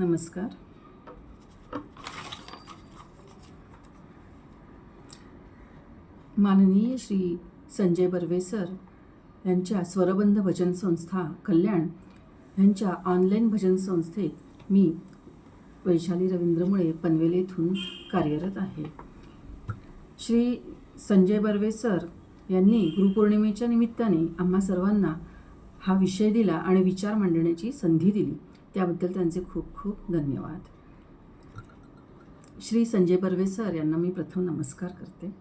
नमस्कार. माननीय श्री संजय बर्वे सर यांच्या स्वरबंध भजन संस्था कल्याण यांच्या ऑनलाईन भजन संस्थेत मी वैशाली रवींद्रमुळे पनवेल येथून कार्यरत आहे. श्री संजय बर्वे सर यांनी गुरुपौर्णिमेच्या निमित्ताने आम्हा सर्वांना हा विषय दिला आणि विचार मांडण्याची संधी दिली. त्याबद्दल त्यांचे खूप खूप धन्यवाद. श्री संजय बर्वे सर यांना मी प्रथम नमस्कार करते.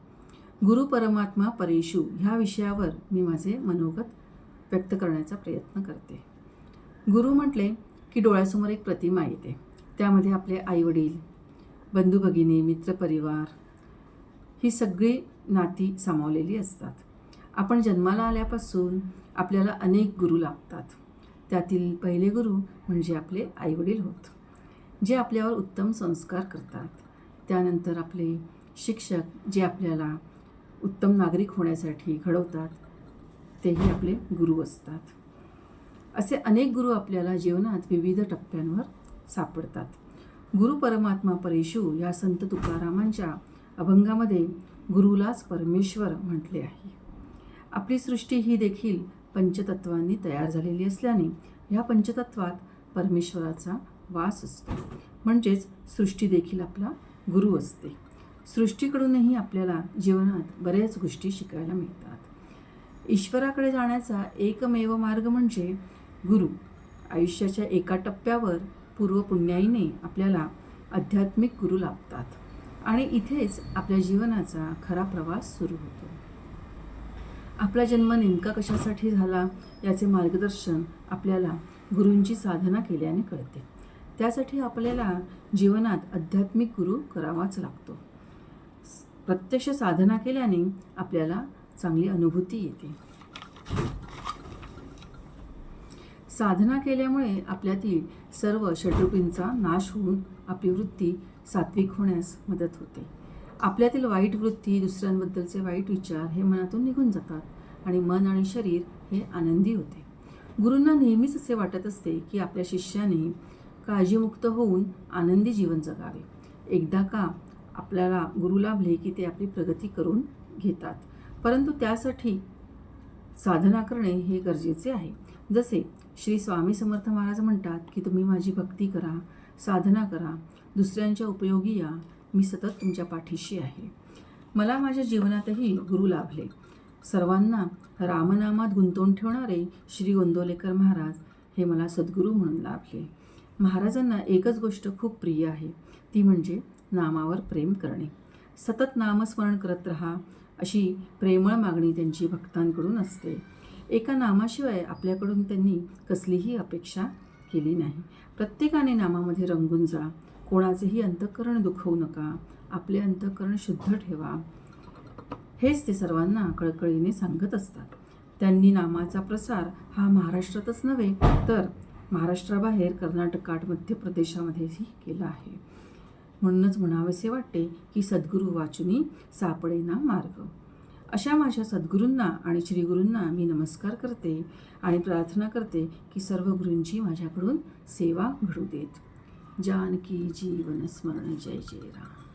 गुरु परमात्मा परेशू ह्या विषयावर मी माझे मनोगत व्यक्त करण्याचा प्रयत्न करते. गुरु म्हटले की डोळ्यासमोर एक प्रतिमा येते. त्यामध्ये आपले आईवडील बंधू भगिनी मित्रपरिवार ही सगळी नाती सामावलेली असतात. आपण जन्माला आल्यापासून आपल्याला अनेक गुरु लागतात. त्यातील पहिले गुरु म्हणजे आपले आईवडील होत जे आपल्यावर उत्तम संस्कार करतात. त्यानंतर आपले शिक्षक जे आपल्याला उत्तम नागरिक होण्यासाठी घडवतात तेही आपले गुरु असतात. असे अनेक गुरु आपल्याला जीवनात विविध टप्प्यांवर सापडतात. गुरु परमात्मा परेशू या संत तुकारामांच्या अभंगामध्ये गुरुलाच परमेश्वर म्हटले आहे. आपली सृष्टी ही देखील पंचतत्वांनी तयार झालेली असल्याने ह्या पंचतत्वात परमेश्वराचा वास असतो. म्हणजेच सृष्टी देखील आपला गुरु असते. सृष्टीकडूनही आपल्याला जीवनात बऱ्याच गोष्टी शिकायला मिळतात. ईश्वराकडे जाण्याचा एकमेव मार्ग म्हणजे गुरु. आयुष्याच्या एका टप्प्यावर पूर्वपुण्याईने आपल्याला आध्यात्मिक गुरु लाभतात. आणि इथेच आपल्या जीवनाचा खरा प्रवास सुरू होतो. आपला जन्म नेमका कशासाठी झाला याचे मार्गदर्शन आपल्याला गुरूंची साधना केल्याने कळते. त्यासाठी आपल्याला जीवनात आध्यात्मिक गुरु करावाच लागतो. प्रत्यक्ष साधना केल्याने आपल्याला चांगली अनुभूती येते. साधना केल्यामुळे आपल्यातील सर्व षटरूपींचा नाश होऊन आपली वृत्ती सात्विक होण्यास मदत होते. आपल्यातील वाईट वृत्ती दुसऱ्यांबद्दलचे वाईट विचार हे मनातून निघून जातात. आणि मन आणि शरीर हे आनंदी होते. गुरूंना नेहमीच असे वाटत असते की आपल्या शिष्याने काळजीमुक्त होऊन आनंदी जीवन जगावे. एकदा का आपल्याला गुरु लाभले की ते आपली प्रगती करून घेतात. परंतु त्यासाठी साधना करणे हे गरजेचे आहे. जसे श्री स्वामी समर्थ महाराज म्हणतात की तुम्ही माझी भक्ती करा साधना करा दुसऱ्यांच्या उपयोगी या मी सतत तुमच्या पाठीशी आहे. मला माझ्या जीवनातही गुरु लाभले. सर्वांना रामनामात गुंतवून ठेवणारे श्री गोंदोलेकर महाराज हे मला सद्गुरू म्हणून लाभले. महाराजांना एकच गोष्ट खूप प्रिय आहे ती म्हणजे नामावर प्रेम करणे. सतत नामस्मरण करत राहा अशी प्रेमळ मागणी त्यांची भक्तांकडून असते. एका नामाशिवाय आपल्याकडून त्यांनी कसलीही अपेक्षा केली नाही. प्रत्येकाने नामामध्ये रंगून जा. कोणाचेही अंतःकरण दुखवू नका. आपले अंतःकरण शुद्ध ठेवा. हेच ते सर्वांना कळकळीने सांगत असतात. त्यांनी नामाचा प्रसार हा महाराष्ट्रातच नव्हे तर महाराष्ट्राबाहेर कर्नाटकात मध्य प्रदेशामध्येही केला आहे. म्हणूनच म्हणावेसे वाटते की सद्गुरू वाचुनी सापडेना मार्ग. अशा माझ्या सद्गुरूंना आणि श्रीगुरूंना मी नमस्कार करते आणि प्रार्थना करते की सर्व गुरूंची माझ्याकडून सेवा घडू देत. जानकी जीवन स्मरण जय जय राम.